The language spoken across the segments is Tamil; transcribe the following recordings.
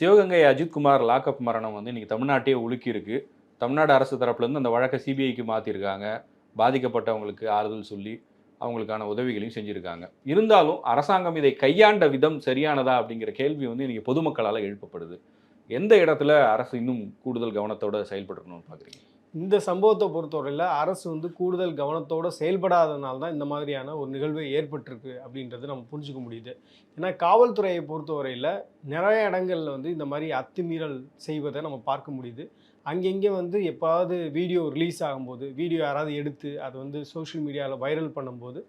சிவகங்கை அஜித்குமார் லாக்அப் மரணம் வந்து இன்றைக்கி தமிழ்நாட்டையே உலுக்கி தமிழ்நாடு அரசு தரப்புலேருந்து அந்த வழக்கை சிபிஐக்கு மாற்றிருக்காங்க பாதிக்கப்பட்டவங்களுக்கு ஆறுதல் சொல்லி அவங்களுக்கான உதவிகளையும் செஞ்சுருக்காங்க. இருந்தாலும் அரசாங்கம் இதை கையாண்ட விதம் சரியானதா அப்படிங்கிற கேள்வி வந்து இன்றைக்கி பொதுமக்களால் எழுப்பப்படுது. எந்த இடத்துல அரசு இன்னும் கூடுதல் கவனத்தோடு செயல்படணும்னு பார்க்குறீங்க இந்த சம்பவத்தை பொறுத்தவரையில் அரசு வந்து கூடுதல் கவனத்தோடு செயல்படாதனால தான் இந்த மாதிரியான ஒரு நிகழ்வு ஏற்பட்டிருக்கு அப்படின்றது நம்ம புரிஞ்சுக்க முடியுது. ஏன்னா காவல்துறையை பொறுத்தவரையில் நிறைய இடங்கள்ல வந்து இந்த மாதிரி அத்துமீறல் செய்வதை நம்ம பார்க்க முடியுது. அங்கங்கே வந்து எப்பாவது வீடியோ ரிலீஸ் ஆகும்போது வீடியோ யாராவது எடுத்து அதை வந்து சோஷியல் மீடியாவில் வைரல் பண்ணும்போது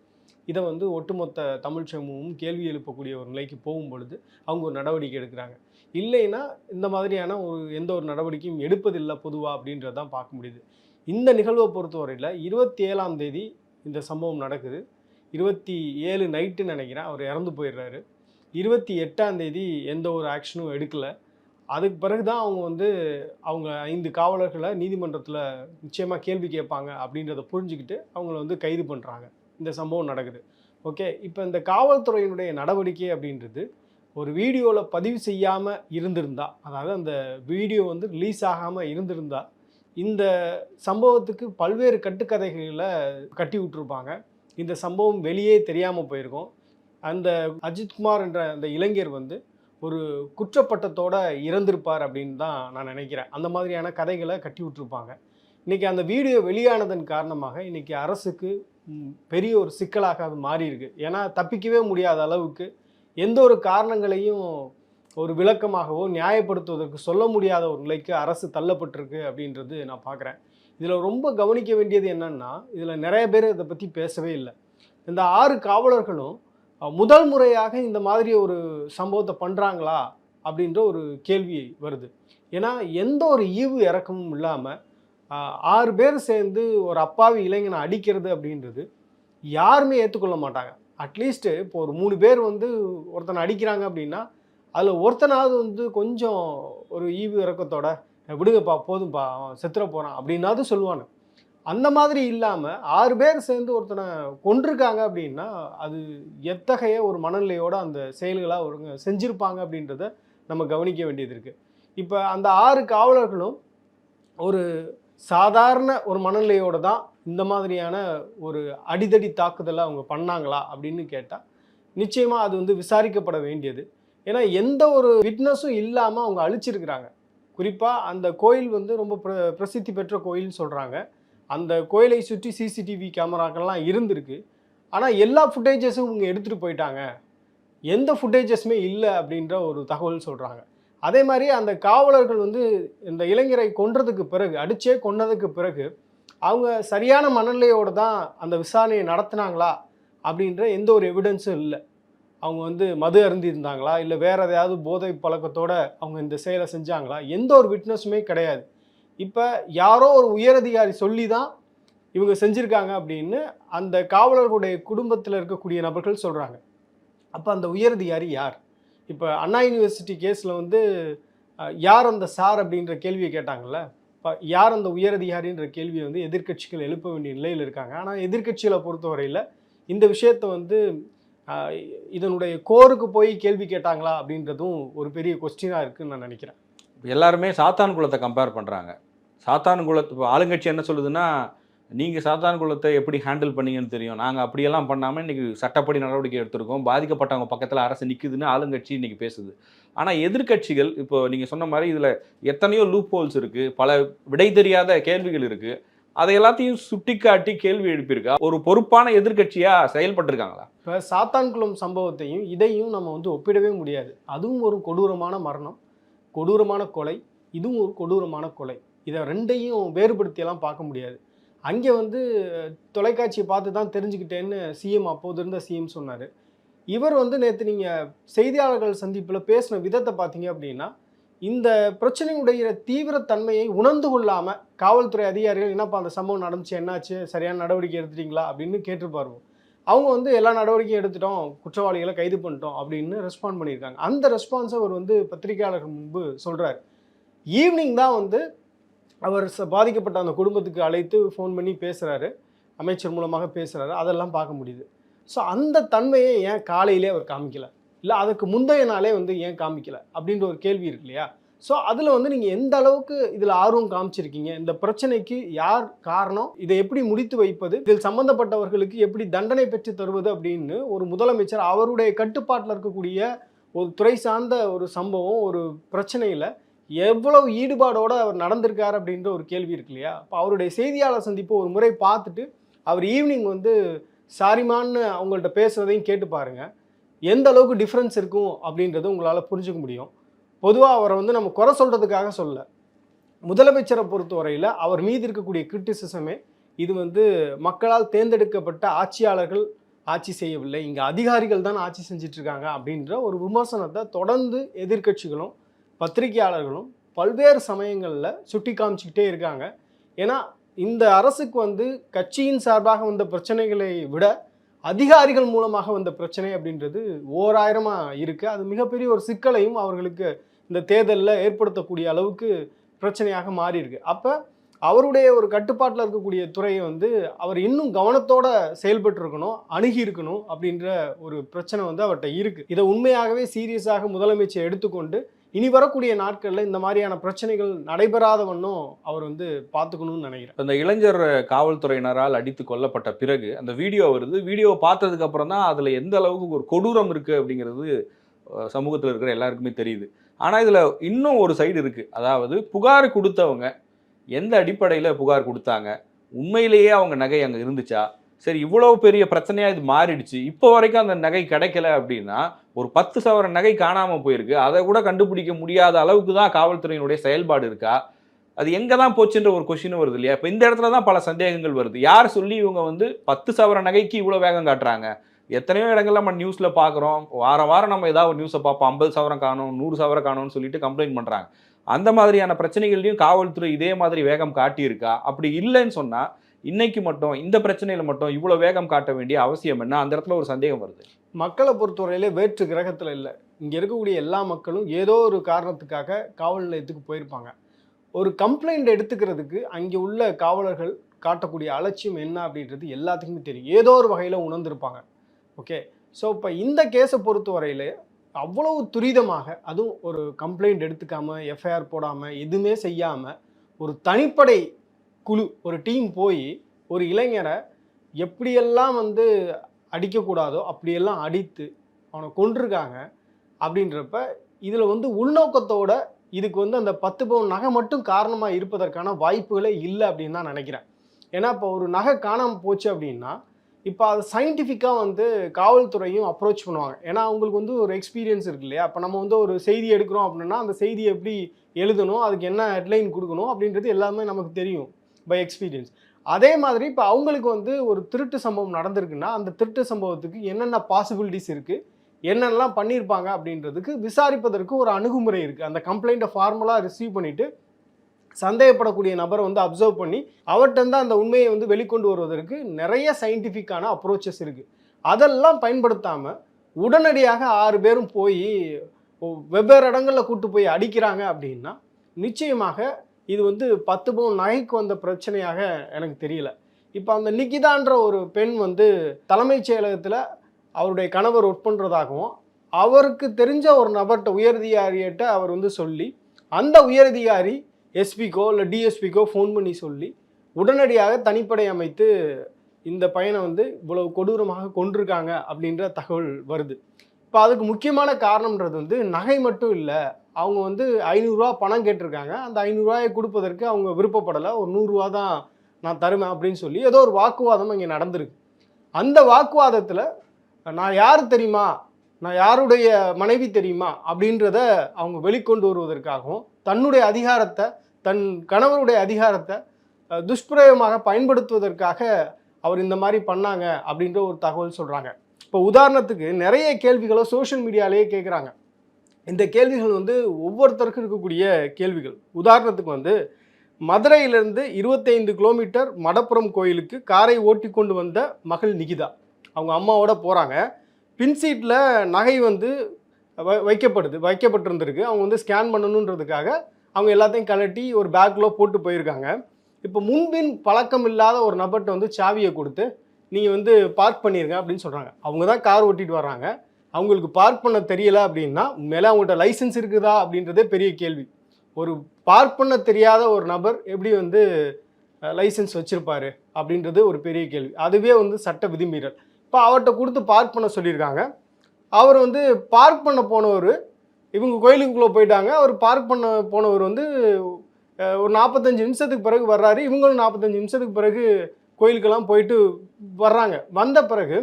இதை வந்து ஒட்டுமொத்த தமிழ் சமூகமும் கேள்வி எழுப்பக்கூடிய ஒரு நிலைக்கு போகும் பொழுது அவங்க ஒரு நடவடிக்கை எடுக்கிறாங்க. இல்லைன்னா இந்த மாதிரியான ஒரு எந்த ஒரு நடவடிக்கையும் எடுப்பதில்லை பொதுவாக அப்படின்றதான் பார்க்க முடியுது. இந்த நிகழ்வை பொறுத்தவரையில் இருபத்தி ஏழாம் தேதி இந்த சம்பவம் நடக்குது. இருபத்தி ஏழு நைட்டு நினைக்கிறேன் அவர் இறந்து போயிடுறாரு. இருபத்தி எட்டாம் தேதி எந்த ஒரு ஆக்ஷனும் எடுக்கலை. அதுக்கு பிறகு தான் அவங்க வந்து அவங்க ஐந்து காவலர்களை நீதிமன்றத்தில் நிச்சயமாக கேள்வி கேட்பாங்க அப்படின்றத புரிஞ்சுக்கிட்டு அவங்கள வந்து கைது பண்ணுறாங்க இந்த சம்பவம் நடக்குது. ஓகே இப்போ இந்த காவல்துறையினுடைய நடவடிக்கை அப்படின்றது ஒரு வீடியோவில் பதிவு செய்யாமல் இருந்திருந்தா அதாவது அந்த வீடியோ வந்து ரிலீஸ் ஆகாமல் இருந்திருந்தா இந்த சம்பவத்துக்கு பல்வேறு கட்டுக்கதைகளை கட்டி விட்டுருப்பாங்க. இந்த சம்பவம் வெளியே தெரியாமல் போயிருக்கும். அந்த அஜித்குமார் என்ற அந்த இளைஞர் வந்து ஒரு குற்றப்பட்டத்தோட இறந்திருப்பார் அப்படின்னு தான் நான் நினைக்கிறேன். அந்த மாதிரியான கதைகளை கட்டி விட்டுருப்பாங்க. இன்றைக்கி அந்த வீடியோ வெளியானதன் காரணமாக இன்றைக்கி அரசுக்கு பெரிய ஒரு சிக்கலாக அது மாறி இருக்கு ஏன்னா தப்பிக்கவே முடியாத அளவுக்கு எந்த ஒரு காரணங்களையும் ஒரு விளக்கமாகவோ நியாயப்படுத்துவதற்கு சொல்ல முடியாத ஒரு நிலைக்கு அரசு தள்ளப்பட்டிருக்கு அப்படின்றது நான் பார்க்குறேன். இதில் ரொம்ப கவனிக்க வேண்டியது என்னன்னா இதில் நிறைய பேர் இதை பற்றி பேசவே இல்லை. இந்த ஆறு காவலர்களும் முதல் முறையாக இந்த மாதிரி ஒரு சம்பவத்தை பண்ணுறாங்களா அப்படின்ற ஒரு கேள்வி வருது. ஏன்னா எந்த ஒரு ஈவு இறக்கமும் இல்லாமல் ஆறு பேர் சேர்ந்து ஒரு அப்பாவி இளைஞனை அடிக்கிறது அப்படின்றது யாருமே ஏற்றுக்கொள்ள மாட்டாங்க. அட்லீஸ்ட்டு இப்போ ஒரு மூணு பேர் வந்து ஒருத்தனை அடிக்கிறாங்க அப்படின்னா அதில் ஒருத்தனாவது வந்து கொஞ்சம் ஒரு ஈவு இறக்கத்தோட விடுங்கப்பா போதும்ப்பா அவன் செத்துற போகிறான் அப்படின்னாவது சொல்லுவானு அந்த மாதிரி இல்லாமல் ஆறு பேர் சேர்ந்து ஒருத்தனை கொண்டிருக்காங்க அப்படின்னா அது எத்தகைய ஒரு மனநிலையோட அந்த செயல்களாக ஒருங்க செஞ்சுருப்பாங்க அப்படின்றத நம்ம கவனிக்க வேண்டியது இருக்குது இப்போ அந்த ஆறு காவலர்களும் ஒரு சாதாரண ஒரு மனநிலையோடு தான் இந்த மாதிரியான ஒரு அடிதடி தாக்குதலை அவங்க பண்ணாங்களா அப்படின்னு கேட்டால் நிச்சயமாக அது வந்து விசாரிக்கப்பட வேண்டியது. ஏன்னா எந்த ஒரு விட்னஸும் இல்லாமல் அவங்க அழிச்சிருக்கிறாங்க. குறிப்பாக அந்த கோயில் வந்து ரொம்ப பிர பிரசித்தி பெற்ற கோயில்னு சொல்கிறாங்க அந்த கோயிலை சுற்றி சிசிடிவி கேமராக்கள்லாம் இருந்திருக்கு. ஆனால் எல்லா ஃபுட்டேஜஸும் இவங்க எடுத்துகிட்டு போயிட்டாங்க. எந்த ஃபுட்டேஜஸுமே இல்லை அப்படின்ற ஒரு தகவல் சொல்கிறாங்க அதே மாதிரி அந்த காவலர்கள் வந்து இந்த இளைஞரை கொன்றதுக்கு பிறகு அடிச்சே கொன்னதுக்கு பிறகு அவங்க சரியான மனநிலையோடு தான் அந்த விசாரணையை நடத்தினாங்களா அப்படின்ற எந்த ஒரு எவிடன்ஸும் இல்லை. அவங்க வந்து மது அருந்தி இருந்தாங்களா இல்லை வேறு எதையாவது போதை பழக்கத்தோடு அவங்க இந்த செயலை செஞ்சாங்களா? எந்த ஒரு விட்னஸுமே கிடையாது. இப்போ யாரோ ஒரு உயரதிகாரி சொல்லி தான் இவங்க செஞ்சுருக்காங்க அப்படின்னு அந்த காவலர்களுடைய குடும்பத்தில் இருக்கக்கூடிய நபர்கள் சொல்கிறாங்க அப்போ அந்த உயரதிகாரி யார்? இப்போ அண்ணா யூனிவர்சிட்டி கேஸில் வந்து யார் அந்த சார் அப்படின்ற கேள்வியை கேட்டாங்கல்ல? யார் அந்த உயரதிகாரின்ற கேள்வியை வந்து எதிர்க்கட்சிகள் எழுப்ப வேண்டிய நிலையில் இருக்காங்க. ஆனால் எதிர்கட்சிகளை பொறுத்தவரையில் இந்த விஷயத்தை வந்து இதனுடைய கோருக்கு போய் கேள்வி கேட்டாங்களா அப்படின்றதும் ஒரு பெரிய கொஸ்டினாக இருக்குன்னு நான் நினைக்கிறேன். எல்லாருமே சாத்தான் குலத்தை கம்பேர் பண்ணுறாங்க சாத்தான் குலத்து இப்போ ஆளுங்கட்சி என்ன சொல்லுதுன்னா நீங்கள் சாத்தான் குலத்தை எப்படி ஹேண்டில் பண்ணீங்கன்னு தெரியும். நாங்கள் அப்படியெல்லாம் பண்ணாமல் இன்றைக்கி சட்டப்படி நடவடிக்கை எடுத்திருக்கோம். பாதிக்கப்பட்டவங்க பக்கத்தில் அரசு நிற்குதுன்னு ஆளுங்கட்சி இன்றைக்கி பேசுது. ஆனால் எதிர்க்கட்சிகள் இப்போ நீங்கள் சொன்ன மாதிரி இதில் எத்தனையோ லூப் ஹோல்ஸ் இருக்குது பல விடை தெரியாத கேள்விகள் இருக்குது அதை எல்லாத்தையும் சுட்டிக்காட்டி கேள்வி எழுப்பியிருக்கா. ஒரு பொறுப்பான எதிர்க்கட்சியாக செயல்பட்டிருக்காங்களா? இப்போ சாத்தான்குளம் சம்பவத்தையும் இதையும் நம்ம வந்து ஒப்பிடவே முடியாது. அதுவும் ஒரு கொடூரமான மரணம் கொடூரமான கொலை இதுவும் ஒரு கொடூரமான கொலை. இதை ரெண்டையும் வேறுபடுத்தியெல்லாம் பார்க்க முடியாது. அங்கே வந்து தொலைக்காட்சியை பார்த்து தான் தெரிஞ்சுக்கிட்டேன்னு சிஎம் அப்போது இருந்த சிஎம் சொன்னார். இவர் வந்து நேற்று நீங்கள் செய்தியாளர்கள் சந்திப்பில் பேசின விதத்தை பார்த்தீங்க அப்படின்னா இந்த பிரச்சனையுடைய தீவிரத்தன்மையை உணர்ந்து கொள்ளாமல் காவல்துறை அதிகாரிகள் என்னப்பா அந்த சம்பவம் நடந்துச்சு? என்னாச்சு? சரியான நடவடிக்கை எடுத்துட்டீங்களா? அப்படின்னு கேட்டிருப்பாரு. அவங்க வந்து எல்லா நடவடிக்கையும் எடுத்துட்டோம். குற்றவாளிகளை கைது பண்ணிட்டோம். அப்படின்னு ரெஸ்பாண்ட் பண்ணியிருக்காங்க. அந்த ரெஸ்பான்ஸை அவர் வந்து பத்திரிகையாளர்கள் முன்பு சொல்கிறார் ஈவினிங் தான் வந்து அவர் ச- பாதிக்கப்பட்ட அந்த குடும்பத்துக்கு அழைத்து ஃபோன் பண்ணி பேசுகிறாரு அமைச்சர் மூலமாக பேசுகிறாரு அதெல்லாம் பார்க்க முடியுது. ஸோ அந்த தன்மையை ஏன் காலையிலே அவர் காமிக்கலை? இல்லை அதுக்கு முந்தைய நாளே வந்து ஏன் காமிக்கலை? அப்படின்ற ஒரு கேள்வி இருக்கு இல்லையா? ஸோ அதில் வந்து நீங்கள் எந்த அளவுக்கு இதில் ஆர்வம் காமிச்சிருக்கீங்க? இந்த பிரச்சனைக்கு யார் காரணம்? இதை எப்படி முடித்து வைப்பது? இதில் சம்பந்தப்பட்டவர்களுக்கு எப்படி தண்டனை பெற்று தருவது அப்படின்னு ஒரு முதலமைச்சர் அவருடைய கட்டுப்பாட்டில் இருக்கக்கூடிய ஒரு துறை சார்ந்த ஒரு சம்பவம் ஒரு பிரச்சனையில் எவ்வளவு ஈடுபாடோடு அவர் நடந்திருக்கார் அப்படின்ற ஒரு கேள்வி இருக்கு இல்லையா? அப்போ அவருடைய செய்தியாளர் சந்திப்பு ஒரு முறை பார்த்துட்டு அவர் ஈவினிங் வந்து சாரிமான்னு அவங்கள்ட்ட பேசுகிறதையும் கேட்டு பாருங்கள் எந்த அளவுக்கு டிஃப்ரென்ஸ் இருக்கும்? அப்படின்றது உங்களால் புரிஞ்சுக்க முடியும். பொதுவாக அவரை வந்து நம்ம குறை சொல்கிறதுக்காக சொல்ல. முதலமைச்சரை பொறுத்தவரையில் அவர் மீது இருக்கக்கூடிய கிரிட்டிசிசமே இது வந்து மக்களால் தேர்ந்தெடுக்கப்பட்ட ஆட்சியாளர்கள் ஆட்சி செய்யவில்லை. இங்கே அதிகாரிகள் தான் ஆட்சி செஞ்சிட்ருக்காங்க அப்படின்ற ஒரு விமர்சனத்தை தொடர்ந்து எதிர்க்கட்சிகளும் பத்திரிகையாளர்களும் பல்வேறு சமயங்களில் சுட்டி காமிச்சிக்கிட்டே இருக்காங்க. ஏன்னா இந்த அரசுக்கு வந்து கட்சியின் சார்பாக வந்த பிரச்சனைகளை விட அதிகாரிகள் மூலமாக வந்த பிரச்சனை அப்படின்றது ஓராயிரமாக இருக்குது அது மிகப்பெரிய ஒரு சிக்கலையும் அவர்களுக்கு இந்த தேர்தலில் ஏற்படுத்தக்கூடிய அளவுக்கு பிரச்சனையாக மாறி இருக்கு அப்போ அவருடைய ஒரு கட்டுப்பாட்டில் இருக்கக்கூடிய துறையை வந்து அவர் இன்னும் கவனத்தோட செயல்பட்டு இருக்கணும் அணுகி இருக்கணும் அப்படின்ற ஒரு பிரச்சனை வந்து அவர்கிட்ட இருக்குது இதை உண்மையாகவே சீரியஸாக முதலமைச்சர் எடுத்துக்கொண்டு இனி வரக்கூடிய நாட்களில் இந்த மாதிரியான பிரச்சனைகள் நடைபெறாத வண்ணம் அவர் வந்து பார்த்துக்கணும்னு நினைக்கிறேன். அந்த இளைஞர் காவல்துறையினரால் அடித்து கொல்லப்பட்ட பிறகு அந்த வீடியோ வருது. வீடியோ பார்த்ததுக்கு அப்புறம் தான் அதில் எந்த அளவுக்கு ஒரு கொடூரம் இருக்குது அப்படிங்கிறது சமூகத்தில் இருக்கிற எல்லாருக்குமே தெரியுது. ஆனால் இதில் இன்னும் ஒரு சைடு இருக்குது அதாவது புகார் கொடுத்தவங்க எந்த அடிப்படையில் புகார் கொடுத்தாங்க? உண்மையிலேயே அவங்க நகை அங்கே இருந்துச்சா? சரி இவ்வளோ பெரிய பிரச்சனையாக இது மாறிடுச்சு. இப்போ வரைக்கும் அந்த நகை கிடைக்கல அப்படின்னா ஒரு பத்து சவர நகை காணாமல் போயிருக்கு. அதை கூட கண்டுபிடிக்க முடியாத அளவுக்கு தான் காவல்துறையினுடைய செயல்பாடு இருக்கா? அது எங்கே தான் போச்சுன்ற ஒரு கொஷினும் வருது இல்லையா? இப்போ இந்த இடத்துல தான் பல சந்தேகங்கள் வருது. யார் சொல்லி இவங்க வந்து பத்து சவர நகைக்கு இவ்வளோ வேகம் காட்டுறாங்க? எத்தனையோ இடங்கள்ல நம்ம நியூஸில் பார்க்குறோம் வாரம் வாரம் நம்ம ஏதாவது ஒரு நியூஸை பார்ப்போம். ஐம்பது சவரம் காணும் நூறு சவரம் காணும்னு சொல்லிட்டு கம்ப்ளைண்ட் பண்ணுறாங்க அந்த மாதிரியான பிரச்சனைகள்லையும் காவல்துறை இதே மாதிரி வேகம் காட்டியிருக்கா? அப்படி இல்லைன்னு சொன்னால் இன்னைக்கு மட்டும் இந்த பிரச்சனையில மட்டும் இவ்வளோ வேகம் காட்ட வேண்டிய அவசியம் என்ன? அந்த இடத்துல ஒரு சந்தேகம் வருது. மக்களை பொறுத்தவரையிலே வேற்று கிரகத்தில் இல்லை. இங்கே இருக்கக்கூடிய எல்லா மக்களும் ஏதோ ஒரு காரணத்துக்காக காவல் நிலையத்துக்கு போயிருப்பாங்க. ஒரு கம்ப்ளைண்ட் எடுத்துக்கிறதுக்கு அங்கே உள்ள காவலர்கள் காட்டக்கூடிய அலட்சியம் என்ன அப்படின்றது எல்லாத்துக்குமே தெரியும். ஏதோ ஒரு வகையில் உணர்ந்திருப்பாங்க. ஓகே? ஸோ இப்போ இந்த கேஸை பொறுத்தவரையிலே அவ்வளவு துரிதமாக அதுவும் ஒரு கம்ப்ளைண்ட் எடுத்துக்காமல் எஃப்ஐஆர் போடாமல் எதுவுமே செய்யாமல் ஒரு தனிப்படை குழு ஒரு டீம் போய் ஒரு இளைஞரை எப்படியெல்லாம் வந்து அடிக்கக்கூடாதோ அப்படியெல்லாம் அடித்து அவனை கொண்டிருக்காங்க அப்படின்றப்ப இதில் வந்து உள்நோக்கத்தோட இதுக்கு வந்து அந்த பத்து பவுன் நகை மட்டும் காரணமாக இருப்பதற்கான வாய்ப்புகளே இல்லை அப்படின்னு தான் நினைக்கிறேன். ஏன்னா இப்போ ஒரு நகை காணாமல் போச்சு அப்படின்னா இப்போ அது சயின்டிஃபிக்காக வந்து காவல்துறையும் அப்ரோச் பண்ணுவாங்க. ஏன்னா அவங்களுக்கு வந்து ஒரு எக்ஸ்பீரியன்ஸ் இருக்கு இல்லையா? அப்போ நம்ம வந்து ஒரு செய்தி எடுக்கிறோம் அப்படின்னா அந்த செய்தியை எப்படி எழுதணும் அதுக்கு என்ன ஹெட்லைன் கொடுக்கணும் அப்படின்றது எல்லாமே நமக்கு தெரியும். பை எக்ஸ்பீரியன்ஸ் அதே மாதிரி இப்போ அவங்களுக்கு வந்து ஒரு திருட்டு சம்பவம் நடந்திருக்குன்னா அந்த திருட்டு சம்பவத்துக்கு என்னென்ன பாசிபிலிட்டிஸ் இருக்குது என்னென்னலாம் பண்ணியிருப்பாங்க அப்படின்றதுக்கு விசாரிப்பதற்கு ஒரு அணுகுமுறை இருக்குது அந்த கம்ப்ளைண்ட்டை ஃபார்மலாக ரிசீவ் பண்ணிவிட்டு சந்தேகப்படக்கூடிய நபரை வந்து அப்சர்வ் பண்ணி அவர்கிட்ட அந்த உண்மையை வந்து வெளிக்கொண்டு வருவதற்கு நிறைய சயின்டிஃபிக்கான அப்ரோச்சஸ் இருக்குது அதெல்லாம் பயன்படுத்தாமல் உடனடியாக ஆறு பேரும் போய் வெவ்வேறு இடங்களில் கூட்டு போய் அடிக்கிறாங்க அப்படின்னா நிச்சயமாக இது வந்து பத்து பவுன் நகைக்கு வந்த பிரச்சனையாக எனக்கு தெரியல. இப்போ அந்த நிக்கிதான்ற ஒரு பெண் வந்து தலைமைச் செயலகத்தில் அவருடைய கணவர் ஒர்க் பண்ணுறதாகவும் அவருக்கு தெரிஞ்ச ஒரு நபர்கிட்ட உயரதிகாரியிட்ட அவர் வந்து சொல்லி அந்த உயரதிகாரி எஸ்பிக்கோ இல்லை டிஎஸ்பிக்கோ ஃபோன் பண்ணி சொல்லி உடனடியாக தனிப்படை அமைத்து இந்த பையனை வந்து இவ்வளவு கொடூரமாக கொண்டிருக்காங்க அப்படின்ற தகவல் வருது. இப்போ அதுக்கு முக்கியமான காரணம்ன்றது வந்து நகை மட்டும் இல்லை அவங்க வந்து ஐநூறுரூவா பணம் கேட்டிருக்காங்க. அந்த ஐநூறுரூவாயை கொடுப்பதற்கு அவங்க விருப்பப்படலை. ஒரு நூறுரூவா தான் நான் தருவேன் அப்படின்னு சொல்லி ஏதோ ஒரு வாக்குவாதம் இங்கே நடந்திருக்கு. அந்த வாக்குவாதத்தில் நான் யார் தெரியுமா? நான் யாருடைய மனைவி தெரியுமா? அப்படின்றத அவங்க வெளிக்கொண்டு வருவதற்காகவும் தன்னுடைய அதிகாரத்தை தன் கணவருடைய அதிகாரத்தை துஷ்பிரயோகமாக பயன்படுத்துவதற்காக அவர் இந்த மாதிரி பண்ணாங்க அப்படின்ற ஒரு தகவல் சொல்கிறாங்க இப்போ உதாரணத்துக்கு நிறைய கேள்விகளை சோஷியல் மீடியாலேயே கேட்குறாங்க இந்த கேள்விகள் வந்து ஒவ்வொருத்தருக்கும் இருக்கக்கூடிய கேள்விகள். உதாரணத்துக்கு வந்து மதுரையிலிருந்து இருபத்தைந்து கிலோமீட்டர் மடப்புறம் கோயிலுக்கு காரை ஓட்டி கொண்டு வந்த மகள் நிகிதா. அவங்க அம்மாவோட போகிறாங்க பின் சீட்டில் நகை வந்து வைக்கப்படுது வைக்கப்பட்டிருந்திருக்கு. அவங்க வந்து ஸ்கேன் பண்ணணுன்றதுக்காக அவங்க எல்லாத்தையும் கழட்டி ஒரு பேக்கில் போட்டு போயிருக்காங்க. இப்போ முன்பின் பழக்கம் இல்லாத ஒரு நபர்கிட்ட வந்து சாவியை கொடுத்து நீங்கள் வந்து பார்க் பண்ணிருங்க அப்படின்னு சொல்கிறாங்க அவங்க தான் கார் ஓட்டிகிட்டு வர்றாங்க. அவங்களுக்கு பார்க் பண்ண தெரியல அப்படின்னா மேலே அவங்கள்ட்ட லைசன்ஸ் இருக்குதா அப்படின்றதே பெரிய கேள்வி. ஒரு பார்க் பண்ண தெரியாத ஒரு நபர் எப்படி வந்து லைசன்ஸ் வச்சுருப்பாரு அப்படின்றது ஒரு பெரிய கேள்வி. அதுவே வந்து சட்ட விதிமீறல். இப்போ அவர்கிட்ட கொடுத்து பார்க் பண்ண சொல்லியிருக்காங்க. அவர் வந்து பார்க் பண்ண போனவர் இவங்க கோயிலுக்குள்ளே போயிட்டாங்க. அவர் பார்க் பண்ண போனவர் வந்து ஒரு நாற்பத்தஞ்சு நிமிஷத்துக்கு பிறகு வர்றாரு. இவங்களும் நாற்பத்தஞ்சு நிமிஷத்துக்கு பிறகு கோயிலுக்கெல்லாம் போயிட்டு வர்றாங்க. வந்த பிறகு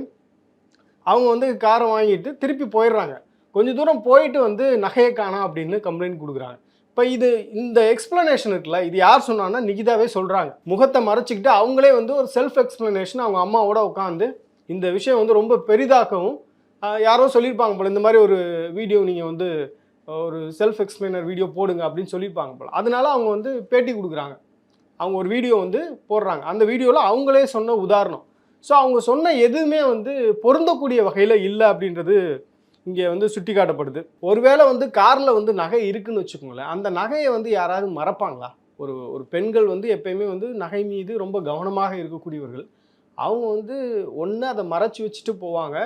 அவங்க வந்து காரை வாங்கிட்டு திருப்பி போயிடுறாங்க. கொஞ்ச தூரம் போயிட்டு வந்து நகையை காணா அப்படின்னு கம்ப்ளைண்ட் கொடுக்குறாங்க. இப்போ இது இந்த எக்ஸ்பிளனேஷன் இருக்குல்ல இது யார் சொன்னான்னா நிகிதாவே சொல்கிறாங்க முகத்தை மறைச்சிக்கிட்டு அவங்களே வந்து ஒரு செல்ஃப் எக்ஸ்பிளனேஷன் அவங்க அம்மாவோட உட்காந்து இந்த விஷயம் வந்து ரொம்ப பெரிதாக்கவும் யாரோ சொல்லியிருப்பாங்க போல இந்த மாதிரி ஒரு வீடியோ நீங்கள் வந்து ஒரு செல்ஃப் எக்ஸ்பிளைனர் வீடியோ போடுங்க அப்படின்னு சொல்லியிருப்பாங்க போல். அதனால அவங்க வந்து பேட்டி கொடுக்குறாங்க. அவங்க ஒரு வீடியோ வந்து போடுறாங்க. அந்த வீடியோவில் அவங்களே சொன்ன உதாரணம். ஸோ அவங்க சொன்ன எதுவுமே வந்து பொருந்தக்கூடிய வகையில் இல்லை அப்படின்றது இங்கே வந்து சுட்டி காட்டப்படுது ஒருவேளை வந்து காரில் வந்து நகை இருக்குன்னு வச்சுக்கோங்களேன் அந்த நகையை வந்து யாராவது மறப்பாங்களா? ஒரு ஒரு பெண்கள் வந்து எப்பயுமே வந்து நகை மீது ரொம்ப கவனமாக இருக்கக்கூடியவர்கள் அவங்க வந்து ஒன்று அதை மறைச்சி வச்சுட்டு போவாங்க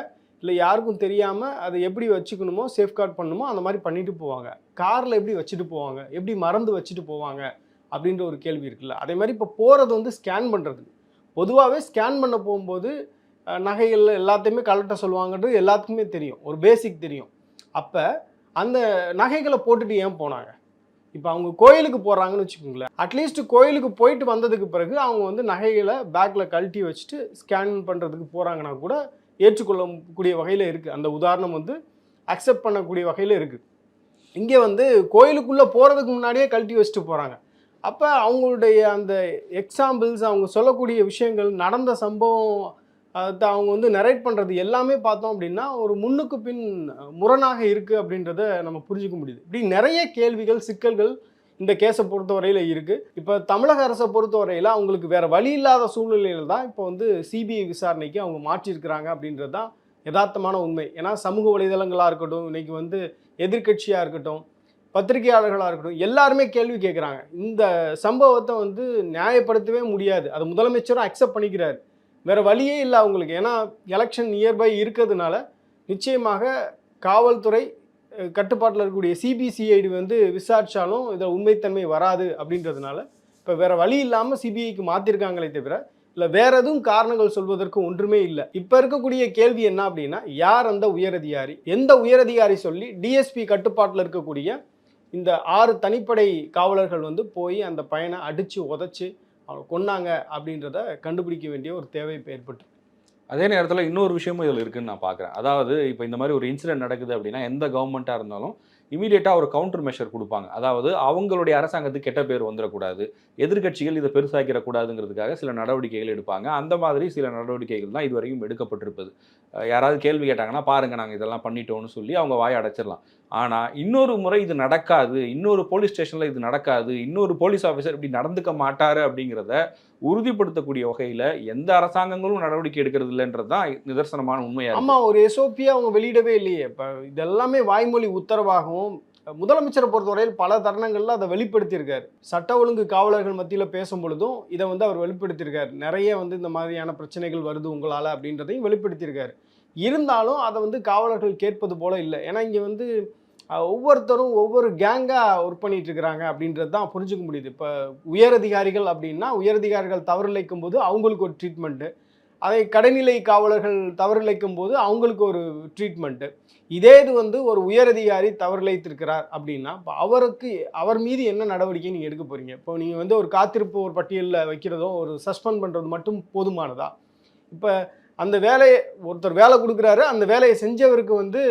இல்லை யாருக்கும் தெரியாமல் அதை எப்படி வச்சுக்கணுமோ சேஃப்கார்ட் பண்ணணுமோ அந்த மாதிரி பண்ணிட்டு போவாங்க. காரில் எப்படி வச்சுட்டு போவாங்க? எப்படி மறந்து வச்சுட்டு போவாங்க? அப்படின்ற ஒரு கேள்வி இருக்குல்ல. அதே மாதிரி இப்போ போகிறது வந்து ஸ்கேன் பண்ணுறது பொதுவாகவே ஸ்கேன் பண்ண போகும்போது நகைகள் எல்லாத்தையுமே கலட்ட சொல்லுவாங்கன்றது எல்லாத்துக்குமே தெரியும். ஒரு பேசிக் தெரியும். அப்போ அந்த நகைகளை போட்டுட்டு ஏன் போனாங்க? இப்போ அவங்க கோயிலுக்கு போகிறாங்கன்னு வச்சுக்கோங்களேன். அட்லீஸ்ட் கோயிலுக்கு போயிட்டு வந்ததுக்கு பிறகு அவங்க வந்து நகைகளை பேக்கில் கழட்டி வச்சுட்டு ஸ்கேன் பண்ணுறதுக்கு போகிறாங்கன்னா கூட ஏற்றுக்கொள்ளக்கூடிய வகையில் இருக்குது அந்த உதாரணம் வந்து அக்செப்ட் பண்ணக்கூடிய வகையில் இருக்குது இங்கே வந்து கோயிலுக்குள்ளே போகிறதுக்கு முன்னாடியே கழட்டி வச்சுட்டு போகிறாங்க அப்போ அவங்களுடைய அந்த எக்ஸாம்பிள்ஸ் அவங்க சொல்லக்கூடிய விஷயங்கள் நடந்த சம்பவம் அதை அவங்க வந்து நரேட் பண்ணுறது எல்லாமே பார்த்தோம் அப்படின்னா ஒரு முன்னுக்கு பின் முரணாக இருக்குது அப்படின்றத நம்ம புரிஞ்சுக்க முடியுது. இப்படி நிறைய கேள்விகள் சிக்கல்கள் இந்த கேஸை பொறுத்தவரையில் இருக்குது இப்போ தமிழக அரசை பொறுத்தவரையில் அவங்களுக்கு வேறு வழி இல்லாத சூழ்நிலையில் தான் இப்போ வந்து சிபிஐ விசாரணைக்கு அவங்க மாற்றிருக்கிறாங்க அப்படின்றது தான் யதார்த்தமான உண்மை. ஏன்னா சமூக வலைதளங்களாக இருக்கட்டும் இன்றைக்கி வந்து எதிர்க்கட்சியாக இருக்கட்டும் பத்திரிகையாளர்களாக இருக்கட்டும் எல்லாருமே கேள்வி கேட்குறாங்க இந்த சம்பவத்தை வந்து நியாயப்படுத்தவே முடியாது. அதை முதலமைச்சரும் அக்செப்ட் பண்ணிக்கிறார். வேறு வழியே இல்லை அவங்களுக்கு. ஏன்னா எலெக்ஷன் நியர்பை இருக்கிறதுனால நிச்சயமாக காவல்துறை கட்டுப்பாட்டில் இருக்கக்கூடிய சிபிசிஐடி வந்து விசாரித்தாலும் இதில் உண்மைத்தன்மை வராது அப்படின்றதுனால இப்போ வேறு வழி இல்லாமல் சிபிஐக்கு மாற்றிருக்காங்களே தவிர இல்லை வேற எதுவும் காரணங்கள் சொல்வதற்கு ஒன்றுமே இல்லை. இப்போ இருக்கக்கூடிய கேள்வி என்ன அப்படின்னா யார் அந்த உயரதிகாரி? எந்த உயரதிகாரி சொல்லி டிஎஸ்பி கட்டுப்பாட்டில் இருக்கக்கூடிய இந்த ஆறு தனிப்படை காவலர்கள் வந்து போய் அந்த பையனை அடித்து உதச்சி அவனை கொன்னாங்க அப்படின்றத கண்டுபிடிக்க வேண்டிய ஒரு தேவை இப்போ ஏற்பட்டு. அதே நேரத்தில் இன்னொரு விஷயமும் இதில் இருக்குதுன்னு நான் பார்க்குறேன் அதாவது இப்போ இந்த மாதிரி ஒரு இன்சிடென்ட் நடக்குது அப்படின்னா எந்த கவர்மெண்ட்டாக இருந்தாலும் இமீடியட்டாக ஒரு கவுண்டர் மெஷர் கொடுப்பாங்க. அதாவது அவங்களுடைய அரசாங்கத்துக்கு கெட்ட பேர் வந்துடக்கூடாது எதிர்கட்சிகள் இதை பெருசாக்கிடக்கூடாதுங்கிறதுக்காக சில நடவடிக்கைகள் எடுப்பாங்க. அந்த மாதிரி சில நடவடிக்கைகள் தான் இதுவரைக்கும் எடுக்கப்பட்டிருப்பது. யாராவது கேள்வி கேட்டாங்கன்னா பாருங்க நாங்கள் இதெல்லாம் பண்ணிட்டோம்னு சொல்லி அவங்க வாயை அடைச்சிடலாம். ஆனால் இன்னொரு முறை இது நடக்காது இன்னொரு போலீஸ் ஸ்டேஷனில் இது நடக்காது இன்னொரு போலீஸ் ஆஃபீஸர் இப்படி நடந்துக்க மாட்டார் அப்படிங்கிறத உறுதிப்படுத்தக்கூடிய வகையில் எந்த அரசாங்கங்களும் நடவடிக்கை எடுக்கிறது இல்லைன்றது தான் நிதர்சனமான உண்மையாக ஆமா ஒரு எஸ்ஓபியை அவங்க வெளியிடவே இல்லையே. இப்போ இதெல்லாமே வாய்மொழி உத்தரவாகவும் முதலமைச்சரை பொறுத்தவரையில் பல தருணங்கள்ல அதை வெளிப்படுத்தியிருக்காரு. சட்ட ஒழுங்கு காவலர்கள் மத்தியில் பேசும் பொழுதும் இதை வந்து அவர் வெளிப்படுத்தியிருக்காரு. நிறைய வந்து இந்த மாதிரியான பிரச்சனைகள் வருது உங்களால் அப்படின்றதையும் வெளிப்படுத்தியிருக்காரு. இருந்தாலும் அதை வந்து காவலர்கள் கேட்பது போல இல்லை. ஏன்னா இங்கே வந்து ஒவ்வொருத்தரும் ஒவ்வொரு கேங்காக ஒர்க் பண்ணிட்டு இருக்கிறாங்க அப்படின்றது தான் புரிஞ்சுக்க முடியுது. இப்போ உயரதிகாரிகள் அப்படின்னா உயரதிகாரிகள் தவறிழைக்கும் போது அவங்களுக்கு ஒரு ட்ரீட்மெண்ட்டு அதை கடைநிலை காவலர்கள் தவறிழைக்கும் போது அவங்களுக்கு ஒரு ட்ரீட்மெண்ட்டு இதே இது வந்து ஒரு உயரதிகாரி தவறிழைத்திருக்கிறார் அப்படின்னா இப்போ அவருக்கு அவர் மீது என்ன நடவடிக்கை நீங்கள் எடுக்க போகிறீங்க இப்போ நீங்கள் வந்து ஒரு காத்திருப்பு ஒரு பட்டியலில் வைக்கிறதோ ஒரு சஸ்பெண்ட் பண்ணுறது மட்டும் போதுமானதா? இப்போ அந்த வேலையை ஒருத்தர் வேலை கொடுக்குறாரு அந்த வேலையை செஞ்சவருக்கு வந்து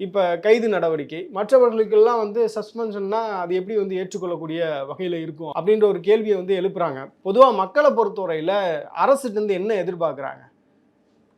இப்போ கைது நடவடிக்கை. மற்றவர்களுக்கெல்லாம் வந்து சஸ்பென்ஷன்னா அது எப்படி வந்து ஏற்றுக்கொள்ளக்கூடிய வகையில் இருக்கும் அப்படின்ற ஒரு கேள்வியை வந்து எழுப்புறாங்க. பொதுவாக மக்களை பொறுத்தவரையில் அரசுகிட்டேருந்து என்ன எதிர்பார்க்குறாங்க?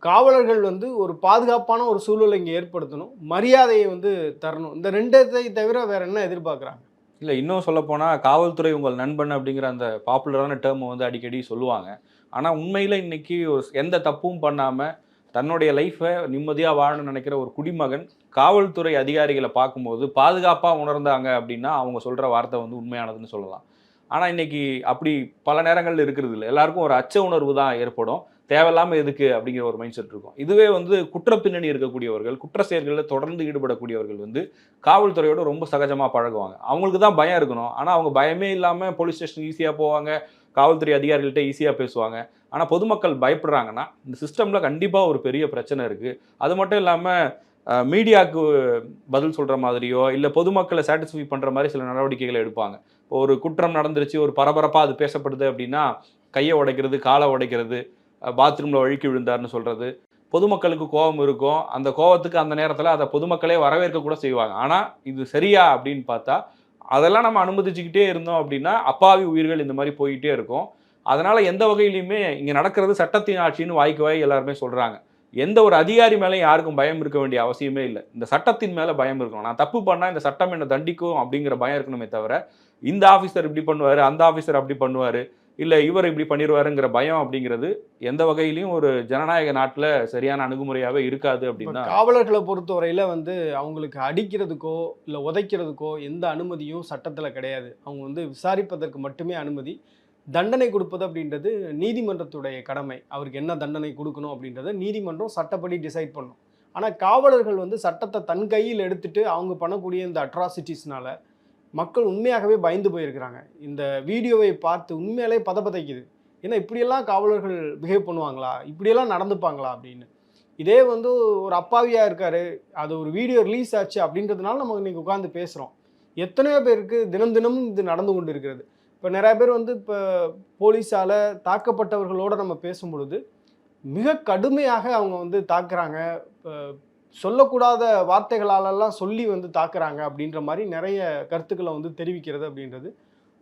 காவலர்கள் வந்து ஒரு பாதுகாப்பான ஒரு சூழலை இங்கே ஏற்படுத்தணும். மரியாதையை வந்து தரணும். இந்த ரெண்டத்தை தவிர வேற என்ன எதிர்பார்க்குறாங்க? இல்லை இன்னும் சொல்லப்போனால் காவல்துறை உங்கள் நண்பன் அப்படிங்கிற அந்த பாப்புலரான டேர்மை வந்து அடிக்கடி சொல்லுவாங்க. ஆனால் உண்மையில் இன்னைக்கு ஒரு எந்த தப்பும் பண்ணாமல் தன்னுடைய லைஃப்பை நிம்மதியாக வாழணும்னு நினைக்கிற ஒரு குடிமகன் காவல்துறை அதிகாரிகளை பார்க்கும்போது பாதுகாப்பாக உணர்ந்தாங்க அப்படின்னா அவங்க சொல்கிற வார்த்தை வந்து உண்மையானதுன்னு சொல்லலாம். ஆனால் இன்றைக்கி அப்படி பல நேரங்களில் இருக்கிறது இல்லை. எல்லாருக்கும் ஒரு அச்ச உணர்வு தான் ஏற்படும். தேவையில்லாமல் எதுக்கு அப்படிங்கிற ஒரு மைண்ட் செட் இருக்கும். இதுவே வந்து குற்ற பின்னணி இருக்கக்கூடியவர்கள் குற்ற செயல்களில் தொடர்ந்து ஈடுபடக்கூடியவர்கள் வந்து காவல்துறையோட ரொம்ப சகஜமாக பழகுவாங்க. அவங்களுக்கு தான் பயம் இருக்கணும். ஆனால் அவங்க பயமே இல்லாமல் போலீஸ் ஸ்டேஷன் ஈஸியாக போவாங்க. காவல்துறை அதிகாரிகள்கிட்ட ஈஸியாக பேசுவாங்க. ஆனால் பொதுமக்கள் பயப்படுறாங்கன்னா இந்த சிஸ்டமில் கண்டிப்பாக ஒரு பெரிய பிரச்சனை இருக்குது அது மட்டும் இல்லாமல் மீடியாவுக்கு பதில் சொல்கிற மாதிரியோ இல்லை பொதுமக்களை சாட்டிஸ்ஃபை பண்ணுற மாதிரி சில நடவடிக்கைகளை எடுப்பாங்க. இப்போ ஒரு குற்றம் நடந்துருச்சு ஒரு பரபரப்பாக அது பேசப்படுது அப்படின்னா கையை உடைக்கிறது காலை உடைக்கிறது பாத்ரூமில் வழுக்கி விழுந்தார்னு சொல்கிறது பொதுமக்களுக்கு கோபம் இருக்கும். அந்த கோபத்துக்கு அந்த நேரத்தில் அதை பொதுமக்களே வரவேற்க கூட செய்வாங்க. ஆனால் இது சரியா அப்படின்னு பார்த்தா அதெல்லாம் நம்ம அனுமதிச்சுக்கிட்டே இருந்தோம் அப்படின்னா அப்பாவி உயிர்கள் இந்த மாதிரி போயிட்டே இருக்கும். அதனால எந்த வகையிலையுமே இங்கே நடக்கிறது சட்டத்தின் ஆட்சின்னு வாய்க்கு வாய் எல்லாருமே சொல்கிறாங்க எந்த ஒரு அதிகாரி மேலே யாருக்கும் பயம் இருக்க வேண்டிய அவசியமே இல்லை. இந்த சட்டத்தின் மேலே பயம் இருக்கணும். நான் தப்பு பண்ணால் இந்த சட்டம் என்ன தண்டிக்கும் அப்படிங்கிற பயம் இருக்கணுமே தவிர இந்த ஆஃபீஸர் இப்படி பண்ணுவார் அந்த ஆஃபீஸர் அப்படி பண்ணுவார் இல்லை இவர் இப்படி பண்ணிடுவாருங்கிற பயம் அப்படிங்கிறது எந்த வகையிலையும் ஒரு ஜனநாயக நாட்டில் சரியான அணுகுமுறையாகவே இருக்காது அப்படின்னு காவலர்களை பொறுத்தவரையில வந்து அவங்களுக்கு அடிக்கிறதுக்கோ இல்லை உதைக்கிறதுக்கோ எந்த அனுமதியும் சட்டத்தில் கிடையாது. அவங்க வந்து விசாரிப்பதற்கு மட்டுமே அனுமதி. தண்டனை கொடுப்பது அப்படின்றது நீதிமன்றத்துடைய கடமை. அவருக்கு என்ன தண்டனை கொடுக்கணும் அப்படின்றத நீதிமன்றம் சட்டப்படி டிசைட் பண்ணும். ஆனால் காவலர்கள் வந்து சட்டத்தை தன் கையில் எடுத்துட்டு அவங்க பண்ணக்கூடிய இந்த அட்ராசிட்டிஸ்னால மக்கள் உண்மையாகவே பயந்து போயிருக்கிறாங்க. இந்த வீடியோவை பார்த்து உண்மையாலே பதப்பதைக்குது. ஏன்னா இப்படியெல்லாம் காவலர்கள் பிஹேவ் பண்ணுவாங்களா? இப்படியெல்லாம் நடந்துப்பாங்களா அப்படின்னு. இதே வந்து ஒரு அப்பாவியாக இருக்கார். அது ஒரு வீடியோ ரிலீஸ் ஆச்சு அப்படின்றதுனால நம்ம இன்றைக்கி உட்காந்து பேசுகிறோம் எத்தனையோ பேருக்கு தினம் தினமும் இது நடந்து கொண்டு இருக்கிறது இப்போ நிறைய பேர் வந்து இப்போ போலீஸால் தாக்கப்பட்டவர்களோடு நம்ம பேசும் பொழுது மிக கடுமையாக அவங்க வந்து தாக்குறாங்க. இப்போ சொல்லக்கூடாத வார்த்தைகளாலெல்லாம் சொல்லி வந்து தாக்குறாங்க அப்படின்ற மாதிரி நிறைய கருத்துக்களை வந்து தெரிவிக்கிறது அப்படின்றது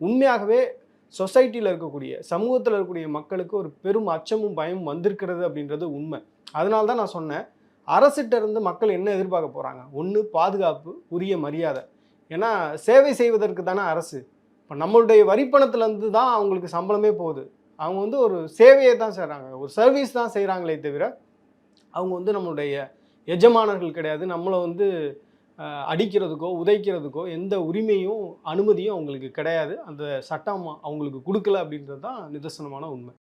உண்மையாகவே சொசைட்டியில் இருக்கக்கூடிய சமூகத்தில் இருக்கக்கூடிய மக்களுக்கு ஒரு பெரும் அச்சமும் பயமும் வந்திருக்கிறது அப்படின்றது உண்மை. அதனால தான் நான் சொன்னேன். அரசிட்ட இருந்து மக்கள் என்ன எதிர்பார்க்க போகிறாங்க ஒன்று பாதுகாப்பு உரிய மரியாதை. ஏன்னா சேவை செய்வதற்கு தானே அரசு. இப்போ நம்மளுடைய வரிப்பணத்துலேருந்து தான் அவங்களுக்கு சம்பளமே போகுது. அவங்க வந்து ஒரு சேவையை தான் செய்கிறாங்க ஒரு சர்வீஸ் தான் செய்கிறாங்களே தவிர அவங்க வந்து நம்மளுடைய எஜமானர்கள் கிடையாது. நம்மளை வந்து அடிக்கிறதுக்கோ உதைக்கிறதுக்கோ எந்த உரிமையும் அனுமதியும் அவங்களுக்கு கிடையாது. அந்த சட்டம் அவங்களுக்கு கொடுக்கல அப்படின்றது தான் நிதர்சனமான உண்மை.